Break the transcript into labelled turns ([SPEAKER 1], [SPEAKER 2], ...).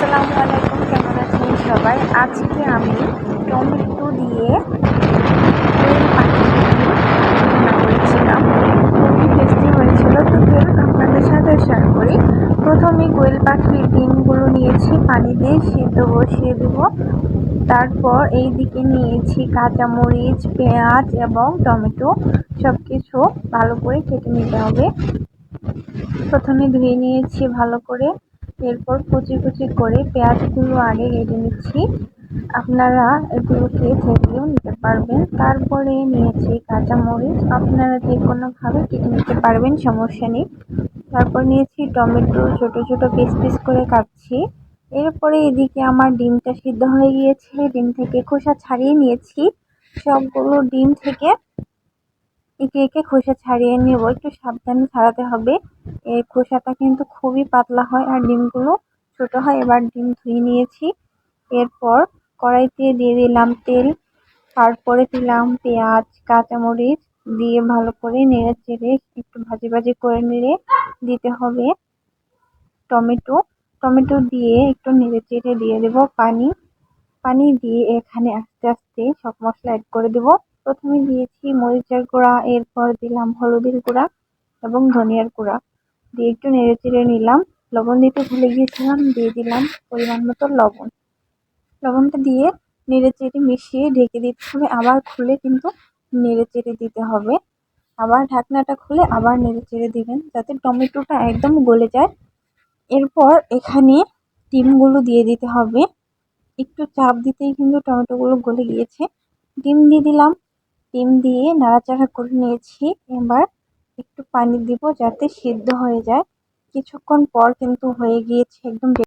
[SPEAKER 1] আসসালামু আলাইকুম, কেমন আছেন সবাই? আজকে আমি টমেটো দিয়ে করেছিলাম। খুবই টেস্টি হয়েছিল। তো চলুন আপনাদের সাথে শেয়ার করি। প্রথমে কোয়েল পাখির ডিমগুলো নিয়েছি, পানি দিয়ে সিদ্ধ বসিয়ে দেব। তারপর এই দিকে নিয়েছি কাঁচামরিচ, পেঁয়াজ এবং টমেটো। সব কিছু ভালো করে কেটে নিতে হবে। প্রথমে ধুয়ে নিয়েছি ভালো করে। এরপর কুচি কুচি করে পেঁয়াজগুলো আগে কেটে নিচ্ছি। আপনারা এগুলোকে থেকেও নিতে পারবেন। তারপরে নিয়েছি কাঁচামরিচ। আপনারা যে কোনোভাবে কেটে নিতে পারবেন, সমস্যা নেই। তারপর নিয়েছি টমেটো, ছোট ছোট পিস পিস করে কাটছি। এরপরে এদিকে আমার ডিমটা সিদ্ধ হয়ে গিয়েছে ডিম থেকে খোসা ছাড়িয়ে নিয়েছি। সবগুলো ডিম থেকে একে একে খোসা ছাড়িয়ে নেব। একটু সাবধানে ছাড়াতে হবে। এর খোসাটা কিন্তু খুবই পাতলা হয় আর ডিমগুলো ছোট হয়। এবার ডিম ধুয়ে নিয়েছি। এরপর কড়াইতে দিয়ে দিলাম তেল। তারপরে দিলাম পেঁয়াজ, কাঁচামরিচ দিয়ে ভালো করে নেড়ে চেড়ে একটু ভাজি ভাজি করে নেড়ে দিতে হবে। টমেটো টমেটো দিয়ে একটু নেড়ে চেড়ে দিয়ে দেব পানি। পানি দিয়ে এখানে আস্তে আস্তে সব মশলা অ্যাড করে দেব। প্রথমে দিয়েছি মরিচের গুঁড়া, এরপর দিলাম হলুদের গুঁড়া এবং ধনিয়ার গুঁড়া। দিয়ে একটু নেড়ে চেড়ে নিলাম। লবণ দিতে ভুলে গিয়েছিলাম, দিয়ে দিলাম পরিমাণ মতো লবণ। লবণটা দিয়ে নেড়ে চেড়ে মিশিয়ে ঢেকে দিতে হবে আবার খুলে কিন্তু নেড়ে চেড়ে দিতে হবে। আবার ঢাকনাটা খুলে আবার নেড়ে চেড়ে দিবেন যাতে টমেটোটা একদম গলে যায়। এরপর এখানে ডিমগুলো দিয়ে দিতে হবে। একটু চাপ দিতেই কিন্তু টমেটোগুলো গলে গিয়েছে। ডিম দিয়ে দিলাম। ডিম দিয়ে নাড়াচাড়া করে নিয়েছি। এবার একটু পানি দিব যাতে সিদ্ধ হয়ে যায়। কিছুক্ষণ পর কিন্তু হয়ে গিয়েছে একদম